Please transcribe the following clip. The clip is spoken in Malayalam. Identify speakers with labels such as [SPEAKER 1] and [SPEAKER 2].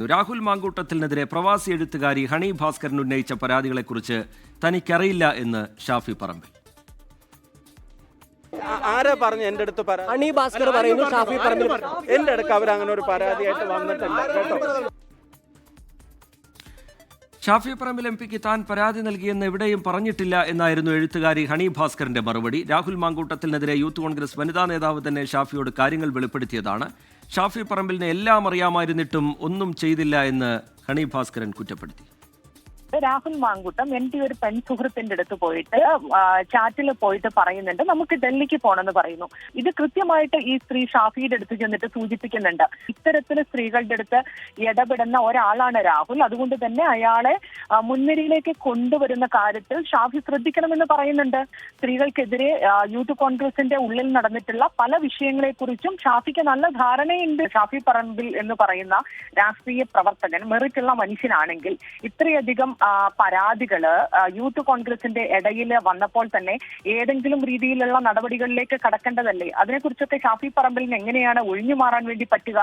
[SPEAKER 1] രാഹുൽ മാങ്കൂട്ടത്തിനെതിരെ പ്രവാസി എഴുത്തുകാരി ഹണി ഭാസ്കരൻ ഉന്നയിച്ച പരാതികളെക്കുറിച്ച് തനിക്കറിയില്ല എന്ന് ഷാഫി പറമ്പിൽ.
[SPEAKER 2] ആരാ പറഞ്ഞു എന്റെ അടുത്ത് പറഞ്ഞു
[SPEAKER 3] ഹണി ഭാസ്കർ പറയുന്നു ഷാഫി പറഞ്ഞു.
[SPEAKER 2] എന്റെ അടുക്ക് അവർ അങ്ങനെ ഒരു പരാതിയായിട്ട് വന്നിട്ടില്ല കേട്ടോ.
[SPEAKER 1] ഷാഫി പറമ്പിൽ എം പിക്ക് താൻ പരാതി നൽകിയെന്ന് എവിടെയും പറഞ്ഞിട്ടില്ല എന്നായിരുന്നു എഴുത്തുകാരി ഹണി ഭാസ്കറിന്റെ മറുപടി. രാഹുൽ മാങ്കൂട്ടത്തിനെതിരെ യൂത്ത് കോൺഗ്രസ് വനിതാ നേതാവ് തന്നെ ഷാഫിയോട് കാര്യങ്ങൾ വെളിപ്പെടുത്തിയതാണ്. ഷാഫി പറമ്പിലിനെ എല്ലാം അറിയാമായിരുന്നിട്ടും ഒന്നും ചെയ്തില്ല എന്ന് ഹണി ഭാസ്കരൻ കുറ്റപ്പെടുത്തി.
[SPEAKER 4] രാഹുൽ മാങ്കുട്ടം എന്റെ ഒരു പെൺ സുഹൃത്തിന്റെ അടുത്ത് പോയിട്ട് ചാറ്റിൽ പോയിട്ട് പറയുന്നുണ്ട് നമുക്ക് ഡൽഹിക്ക് പോകണമെന്ന് പറയുന്നു. ഇത് കൃത്യമായിട്ട് ഈ സ്ത്രീ ഷാഫിയുടെ അടുത്ത് ചെന്നിട്ട് സൂചിപ്പിക്കുന്നുണ്ട്. ഇത്തരത്തിൽ സ്ത്രീകളുടെ അടുത്ത് ഇടപെടുന്ന ഒരാളാണ് രാഹുൽ. അതുകൊണ്ട് തന്നെ അയാളെ മുൻനിരയിലേക്ക് കൊണ്ടുവരുന്ന കാര്യത്തിൽ ഷാഫി ശ്രദ്ധിക്കണമെന്ന് പറയുന്നുണ്ട്. സ്ത്രീകൾക്കെതിരെ യൂത്ത് കോൺഗ്രസിന്റെ ഉള്ളിൽ നടന്നിട്ടുള്ള പല വിഷയങ്ങളെ കുറിച്ചും ഷാഫിക്ക് നല്ല ധാരണയുണ്ട്. ഷാഫി പറമ്പിൽ എന്ന് പറയുന്ന രാഷ്ട്രീയ പ്രവർത്തകൻ മെറിറ്റുള്ള മനുഷ്യനാണെങ്കിൽ ഇത്രയധികം പരാതികൾ യൂത്ത് കോൺഗ്രസിന്റെ ഇടയിൽ വന്നപ്പോൾ തന്നെ ഏതെങ്കിലും രീതിയിലുള്ള നടപടികളിലേക്ക് കടക്കേണ്ടതല്ലേ? അതിനെക്കുറിച്ചൊക്കെ ഷാഫി പറമ്പിലിന് എങ്ങനെയാണ് ഒഴിഞ്ഞു മാറാൻ വേണ്ടി പറ്റുക?